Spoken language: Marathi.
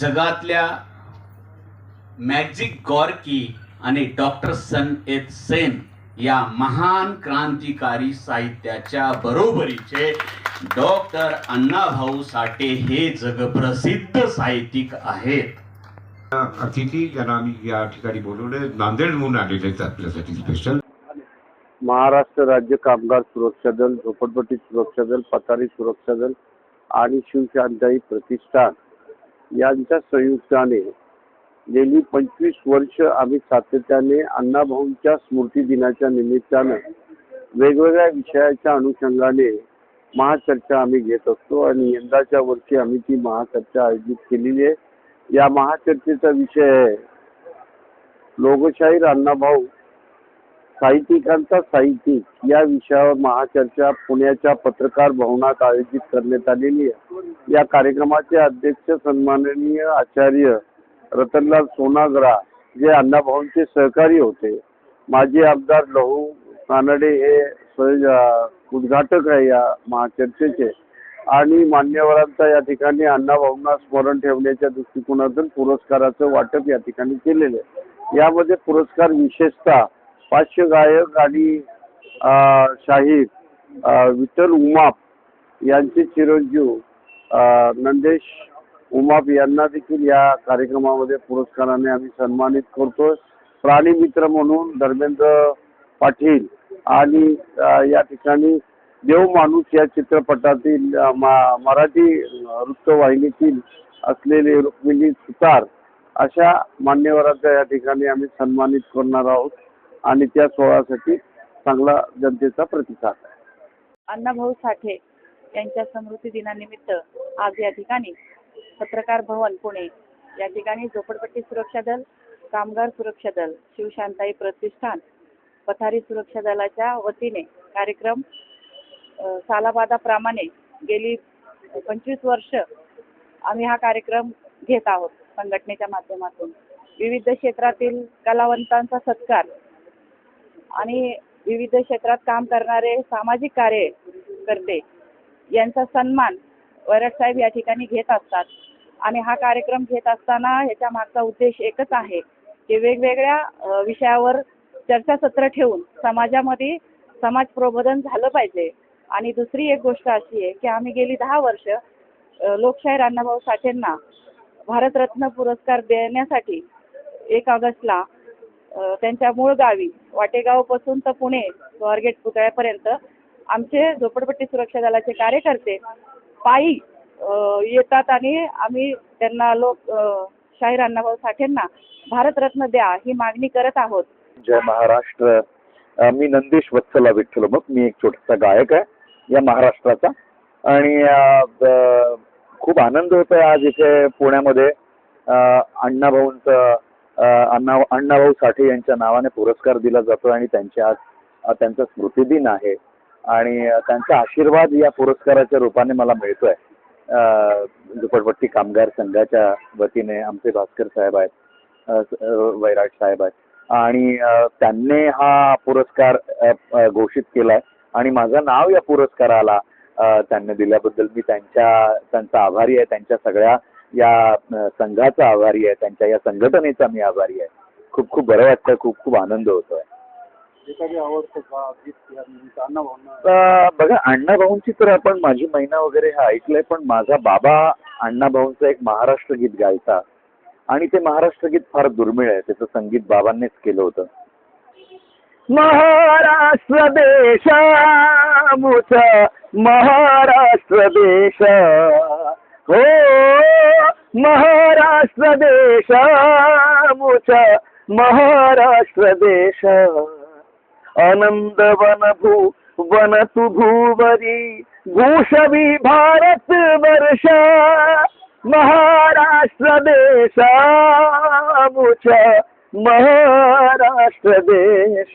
जगातल्या मॅजिक गॉर्की आणि डॉक्टर सन एत सेन या महान क्रांतिकारी साहित्याच्या बरोबरीचे डॉक्टर अण्णाभाऊ साठे हे जगप्रसिद्ध साहित्यिक आहेत. अतिथी ज्यांना आम्ही या ठिकाणी बोलवले नांदेडहून आलेले आहेत आपल्यासाठी स्पेशल महाराष्ट्र राज्य कामगार सुरक्षा दल झोपडपट्टी सुरक्षा दल पथारी सुरक्षा दल आणि शिवशांताई प्रतिष्ठान. यांच्या संयुक्ताने गेली पंचवीस वर्ष आम्ही सातत्याने अण्णाभाऊंच्या स्मृती दिनाच्या निमित्तानं वेगवेगळ्या विषयाच्या अनुषंगाने महाचर्चा आम्ही घेत असतो आणि यंदाच्या वर्षी आम्ही ती महाचर्चा आयोजित केलेली आहे. या महाचर्चेचा विषय आहे. लोकशाहीर अण्णाभाऊ साहित्यिकांचा साहित्यिक या विषयावर महाचर्चा पुण्याच्या पत्रकार भवनात आयोजित करण्यात आलेली आहे. या कार्यक्रमाचे अध्यक्ष सन्माननीय आचार्य रतनलाल सोनागरा जे अण्णाभाऊंचे सहकारी होते. माजी आमदार लहू कानडे हे उद्घाटक आहे या महाचर्चेचे. आणि मान्यवरांचा या ठिकाणी अण्णाभाऊंना स्मरण ठेवण्याच्या दृष्टिकोनातून पुरस्काराचं वाटप या ठिकाणी केलेलं आहे. यामध्ये पुरस्कार विशेषतः पाचशे गायक आणि शाहीर विठ्ठल उमाप यांचे चिरंजीव नंदेश उमाप यांना देखील या कार्यक्रमामध्ये पुरस्काराने आम्ही सन्मानित करतोय. प्राणी मित्र म्हणून धर्मेंद्र पाटील आणि या ठिकाणी देव माणूस या चित्रपटातील मा- मराठी वृत्तवाहिनीतील असलेले रुक्मिणी सुतार अशा मान्यवरांचा या ठिकाणी आम्ही सन्मानित करणार आहोत आणि त्या सोहळ्यासाठी चांगला जनतेचा प्रतिसाद अण्णाभाऊ साठे यांच्या स्मृती दिनानिमित्त आज या ठिकाणी पत्रकार भवन पुणे या ठिकाणी झोपडपट्टी सुरक्षा दल कामगार सुरक्षा दल शिवशांताई प्रतिष्ठान पथारी सुरक्षा दलाच्या वतीने कार्यक्रम सालाबादा सालाबादाप्रमाणे गेली पंचवीस वर्ष आम्ही हा कार्यक्रम घेत आहोत संघटनेच्या माध्यमातून. विविध क्षेत्रातील कलावंतांचा सत्कार आणि विविध क्षेत्रात काम करणारे सामाजिक कार्य करते. यांचा सन्मान वैराट साहेब या ठिकाणी घेत असतात. आणि हा कार्यक्रम घेत असताना ह्याच्या मागचा उद्देश एकच आहे की वेगवेगळ्या विषयावर चर्चासत्र ठेवून समाजामध्ये समाज प्रबोधन झालं पाहिजे. आणि दुसरी एक गोष्ट अशी आहे की आम्ही गेली दहा वर्ष लोकशाहीर अण्णाभाऊ साठेंना भारतरत्न पुरस्कार देण्यासाठी एक ऑगस्टला त्यांच्या मूळ गावी वाटेगावपासून तर पुणे स्वारगेट पुतळ्यापर्यंत आमचे झोपडपट्टी सुरक्षा दलाचे कार्यकर्ते पायी येतात आणि आम्ही त्यांना लोक शाहीर अण्णाभाऊ साठेंना भारतरत्न द्या ही मागणी करत आहोत. जय महाराष्ट्र. मी नंदेश वत्सला विठ्ठल मग मी एक छोटासा गायक आहे या महाराष्ट्राचा. आणि खूप आनंद होतोय आज इथे पुण्यामध्ये. अण्णाभाऊंचं अण्णा अण्णाभाऊ साठे यांच्या नावाने पुरस्कार दिला जातो आणि त्यांच्या आज त्यांचा स्मृतिदिन आहे. आणि त्यांचा आशीर्वाद या पुरस्काराच्या रूपाने मला मिळतोय. आहे झोपडपट्टी कामगार संघाच्या वतीने आमचे भास्कर साहेब आहेत वैराट साहेब आहेत. आणि त्यांनी हा पुरस्कार घोषित केला घोषित केलाय. आणि माझं नाव या पुरस्काराला त्यांनी दिल्याबद्दल मी त्यांच्या त्यांचा आभारी आहे. त्यांच्या सगळ्या या संघाचा आभारी आहे. त्यांच्या या संघटनेचा मी आभारी आहे. खूप खूप बरं वाटतं खूप खूप आनंद होतोय. अ, बघा अण्णाभाऊंची तर आपण माझी महिना वगैरे हे ऐकलंय पण माझा बाबा अण्णाभाऊंचं एक महाराष्ट्र गीत गायचा. आणि ते महाराष्ट्र गीत फार दुर्मिळ आहे त्याचं संगीत बाबांनीच केलं होतं. महाराष्ट्र देश मुच महाराष्ट्र देश. हो महाराष्ट्र देश मुच महाराष्ट्र देश. आनंद वन भू वन तु भूवरी भूषवी भारत वर्ष महाराष्ट्र देश महाराष्ट्र देश।